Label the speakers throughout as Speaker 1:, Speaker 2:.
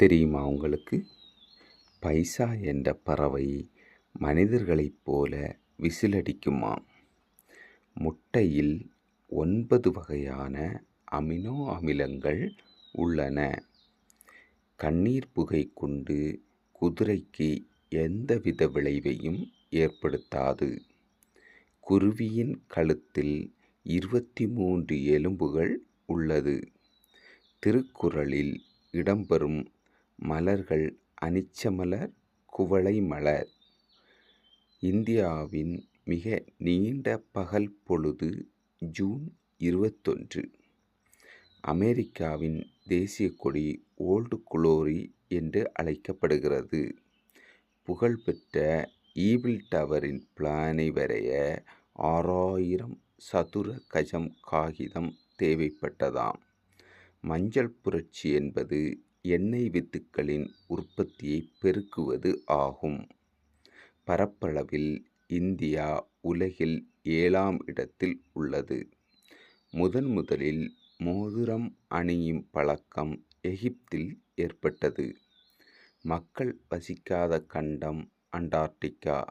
Speaker 1: தெரியுமா உங்களுக்கு? பைசா என்ற பறவை மனிதர்களைப் போல விசிலடிக்குமா? முட்டையில் ஒன்பது வகையான அமினோ அமிலங்கள் உள்ளன. கண்ணீர் புகை கொண்டு குதிரைக்கு எந்தவித விளைவையும் ஏற்படுத்தாது. குருவியின் கழுத்தில் இருபத்தி மூன்று எலும்புகள் உள்ளது. திருக்குறளில் இடம்பெறும் மலர்கள் அனிச்சமலர் குவளை மலர். இந்தியாவின் மிக நீண்ட பகல் பொழுது ஜூன் இருபத்தொன்று. அமெரிக்காவின் தேசிய கொடி ஓல்டு குளோரி என்று அழைக்கப்படுகிறது. புகழ்பெற்ற ஈபிள் டவரின் பிளானை வரைய ஆறாயிரம் சதுர கஜம் காகிதம் தேவைப்பட்டதாம். மஞ்சள் புரட்சி என்பது எண்ணெய் வித்துக்களின் உற்பத்தியை பெருக்குவது ஆகும். பரப்பளவில் இந்தியா உலகில் ஏழாம் இடத்தில் உள்ளது. முதன் முதலில் மோதிரம் அணியும் பழக்கம் எகிப்தில் ஏற்பட்டது. மக்கள் வசிக்காத கண்டம் அண்டார்டிகா.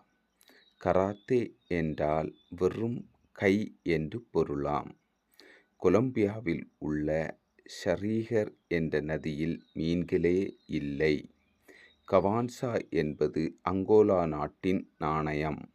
Speaker 1: கராத்தே என்றால் வெறும் கை என்று பொருளாம். கொலம்பியாவில் உள்ள ஷரீகர் என்ற நதியில் மீன்களே இல்லை. கவான்சா என்பது அங்கோலா நாட்டின் நாணயம்.